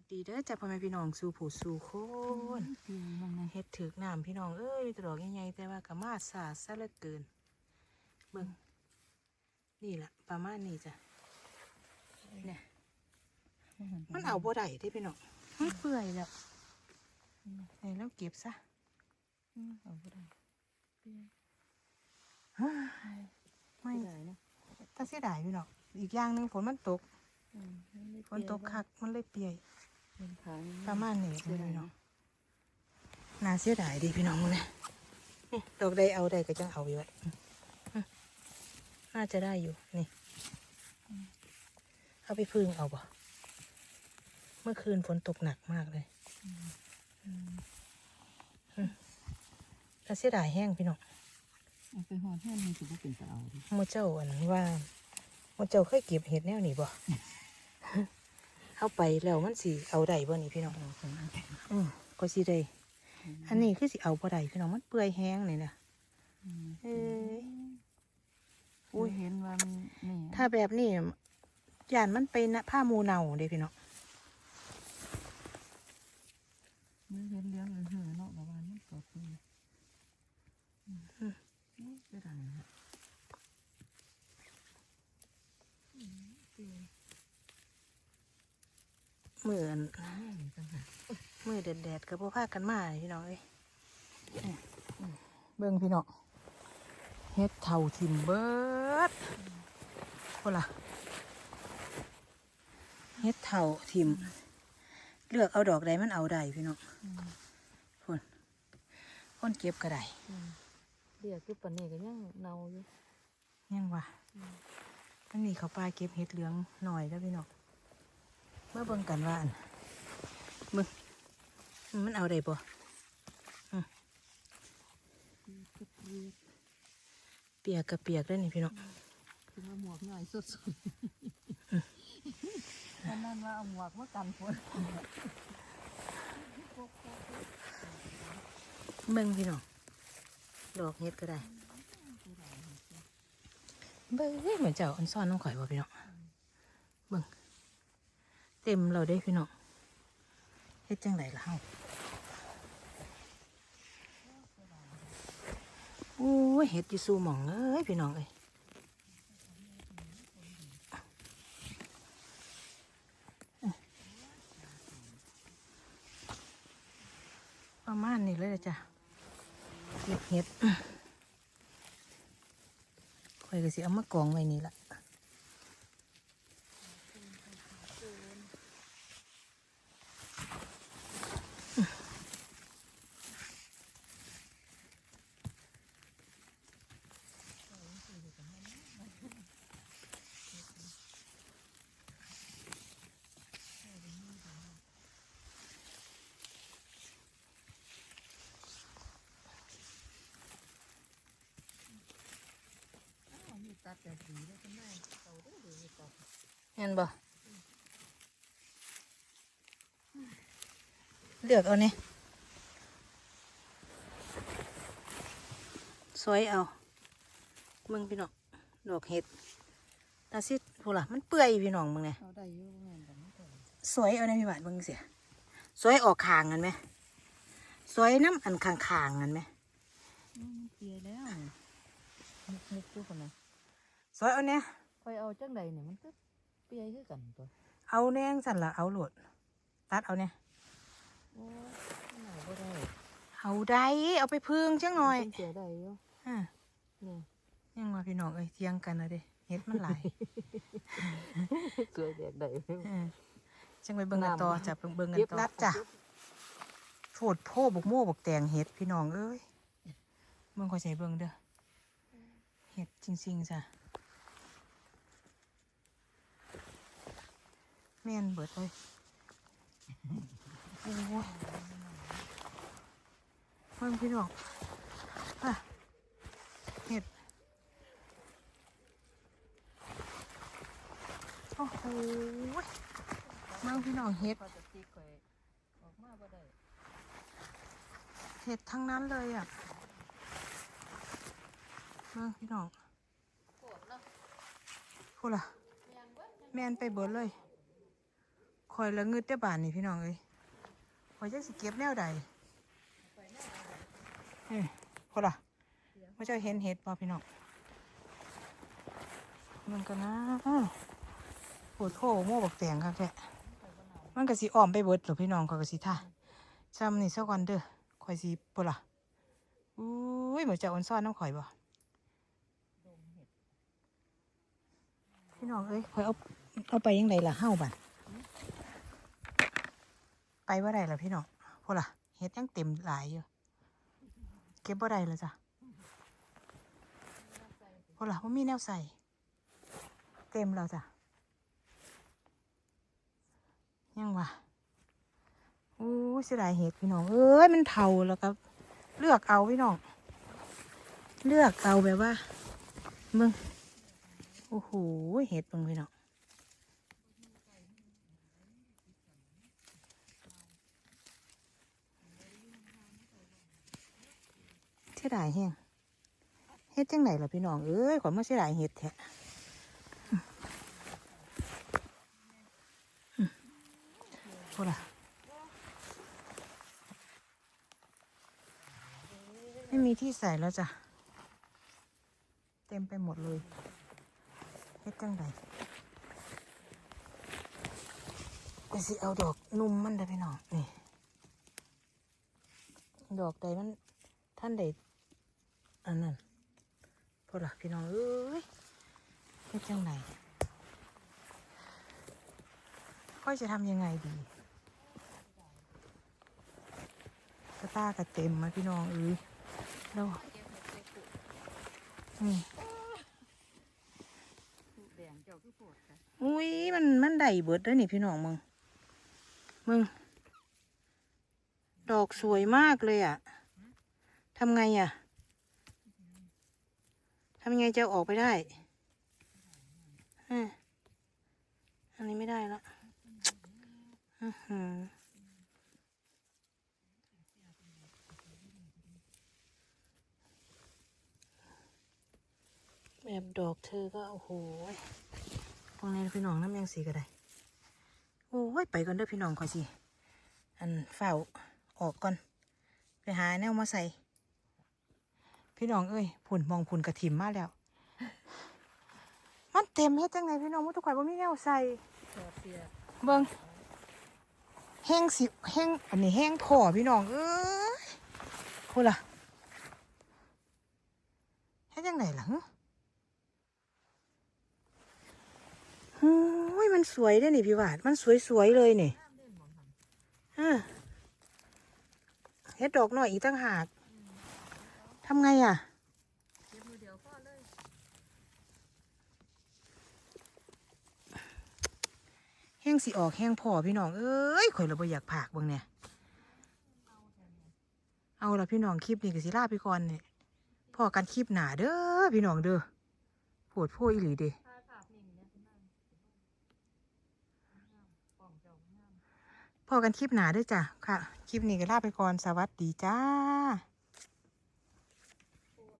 วัสดีเด้อจ้าพ่อแม่พี่น้องสู่ผู้สู่คนเปียบ้างนะเฮ็ดถึกน้ำพี่น้องเอ้ยมีแตดอกใหญ่ๆแต่ว่าก็มาสาซะเหลือเกิน เบิ่งนี่ล่ะประมาณนี้จ้ะเนี่ยมันเอาบ่ได้เด้พี่น้องมันเปื่อยแล้วนี่แล้วเก็บซะอืมเอาบ่ได้เปียไม่ไม่ได้นะถ้าเสียดายพี่น้องอีกอย่างหนึงฝนมันตกอืมมัไม่ฝนตกคักมันเลยเปียกเป็นขาประมาณนี้พี่น้องน่าเสียดายดีพี่น้องมึงนะนี่ดอกใดเอาใดก็จังเอาอยู่ไว้อืมน่าจะได้อยู่นี่เอาไปพึ่งเอาบ่เมื่อคืนฝนตกหนักมากเลยอืมน่าเสียดายแห้งพี่น้องเอาไปหอดแห้งมันถือว่าเป็นตะเอาดิโมเจ้าอันว่าโมเจ้าเคยเก็บเห็ดแนวนี้บ่ เอาไปแล้วมันสิเอาได้บ่นี่พี่น้องเอาของอันอืมก็สิได้อันนี้คือสิเอาบ่ได้พี่น้องมันเปื่อยแห้งนี่นะอืมเอ้ยอุ้ยเห็นว่ามันนี่ถ้าแบบนี้ยานมันไปนะผ้าหมูเน่าเด้พี่น้อง มันเห็นเลี้ยงเออเหือเนาะบอกว่ามันก็คืออืมอืมไม่ได้นะอืมเปีย มืออันเอาแม่นี่ต่างหากมือแดดๆก็บ่พากันมาพี่น้องเอ้ยนี่อืมเบิ่งพี่น้องเฮ็ดเท่าทิมเบิดโคล่ะเฮ็ดเท่าทิมเลือกเอาดอกใดมันเอาได้พี่น้องอืมพุ่นคนเก็บก็ได้อืมเดี๋ยวคือปานนี้ก็ยังเนาอยู่ยังวะมันมีเขาปลาเก็บเห็ดเหลืองหน่อยแล้วพี่น้องเมื่อเบิ่งกันว่าอันมึงมันเอาได้บ่คือเปียกเปียกกับเปียกได้นี่พี่น้องคือว่าหมวกหน่อยสดๆอันนั้นว่าเอาหมวกมากันฝนเบิ่งพี่น้องดอกเห็ดก็ได้ เบิ่งเอ้ยเหมือนเจ้าอันซ่อนน้องข่อยบ่พี่น้องเบิ่ง เต็มเราได้พี่น้องเฮ็ดจังไดล่ะเฮาโอ้ยเห็ดอยู่สู่หม่องเอ้ยพี่น้องเอ้ยประมาณนี้เลยล่ะจ้ะเก็บเห็ดข่อยก็สิเอามากองไว้นี่ละ เห็นบ่เลือกเอาเนี่ยสวยเอามึงพี่น้องดอกเห็ดตาซิดพูล่ะมันเปื่อยพี่น้องมึงเนี่ยเอาได้อยู่แม่นแต่ไม่ได้สวยเอาในพี่บาทมึงเสียสวยออกคางกันไหมสวยน้ำอันคางคางๆกันไหมอืมเปียแล้วมุกมุกอยู่คนน่ะ สวยเอาเนี่ยคอยเอาจังใดเนี่ยมันก็เปียคือกันตัวเอาแนงสั่นละเอาโหลด ตัดเอาเนี่ยโอ้ยมันเอาบ่ได้เอาได้เอาไปพึ่งจังหน่อยมันเปียได้อยู่อ่านี่ยังว่าพี่น้องเอ้ยเทียงกันนะเด้เฮ็ดมันหลายเกิดแดกได้เออจังไปเบิ่งกันต่อน้ำจ้ะเบิ่งเบิ่งกันเก็บต่อรัดจ้ะโฟดโพบกโม่บกแตงเฮ็ดพี่น้องเอ้ยเบิ่งค่อยใส่เบิ่งเด้อเฮ็ดจริงๆจ้ะ แม่นเบิดเลยโอ้ยเบิ่งพี่น้องอะเฮ็ดโอ้โหเบิ่งพี่น้องเฮ็ดเห็ดทั้งนั้นเลยอะเบิ่งพี่น้องโกรเนาะพูดล่ะแมนไปเบิดเลย คอยละงึดได้บานนี่พี่น้องเอ้ยคอยจะสิเก็บแนวใดเอ้ยพอละไม่ใช่เห็นเห็ดป่พี่น้องมันก็นะปวดโถโม่บักแตงครับแกมันก็สิอ้อมไปเบิดหรอพี่น้องคอยก็สิท่าจำนี่ซะก่อนเด้อคอยสิปวดละอุ้ยเหมือนจะอ่อนซ่อนน้ำข่อยบ่พี่น้องเอ้ยคอยเอาเอาไปยังไงล่ะเฮ้าบัน ไปว่าไรล่ะพี่น้องพวกล่ะเฮ็ดยังเต็มหลายอยู่ เก็บว่าไรล่ะจ้ะพวกล่ะว่ามีแนวใส่ เต็มแล้วจ้ะ ยังวะโอ้เสียดายเห็ดพี่น้อง เอ้ย มันเทาแล้วครับ เลือกเอาพี่น้อง เลือกเอาแบบว่า มึง โอ้โห เห็ดมึงพี่น้อง เสียดายแฮงเฮ็ดจังไหนล่ะพี่น้องเอ้ยขอมาเสียดายเฮ็ดแท้อืมโอ้ล่ะไม่มีที่ใส่แล้วจ้ะ เต็มไปหมดเลยเฮ็ดจังไดไปสิเอาดอกนุ่มมันได้พี่น้องนี่ดอกใดมันท่านใด อันนั้นพอละพี่น้องเอ้ยเฮ็ดจังไหนค่อยจะทำยังไงดีกระตากระเต็มมาพี่น้องเอ้ยแล้วอืมแดงเจ้าคือโพดค่ะอุ้ยมันมันได้เบิดเด้วยนี่พี่น้องมึง มึง ดอกสวยมากเลยอะทำไงอะ ทำยังไงจะเอาออกไปได้อันนี้ไม่ได้และอื้อหือแบบดอกเธอก็โอ้โหพวกนี้พี่น้องน้ำยังสีก็ได้ โอ้ยไปก่อนเด้อพี่น้องคอยสิ อันเฝ้าออกก่อน ไปหาแนวมาใส่ พี่น้องเอ้ยผุนมองผุนกระถิ่มมาแล้ว มันเต็มเฮ็ดจังไงพี่น้องมุทุกคนว่ามีแนวใส่ชอบเบิ่งแห้งสิแห้งอันนี้แห้งพ่อพี่น้องเอ้ยพูดล่ะเฮ็ดจังไงล่ะฮะโอ้ยมันสวยเด้นี่พี่วาด มันสวยๆเลยนี่ฮะเฮ็ดดอกหน่อยอีกตั้งหาก ทำไงอะเก็บมือเดียอเลยแห้งสิออกแห้งพอพี่น้อง เอ้ยข่อยเราบ่อยากผากบิ่งเนี่ย เอาละพี่น้องคลิปนี้ก็สิลาไปก่อนเนี่ยพอกันคลิปหนาเด้อพี่น้องเด้อโผดโพอีหลีเด้ถ่พ่องเจ้าไม่งามพอกันคลิปหนาเด้อจ้ะค่ะ คลิปนี้ก็ลาไปก่อน สวัสดีจ้า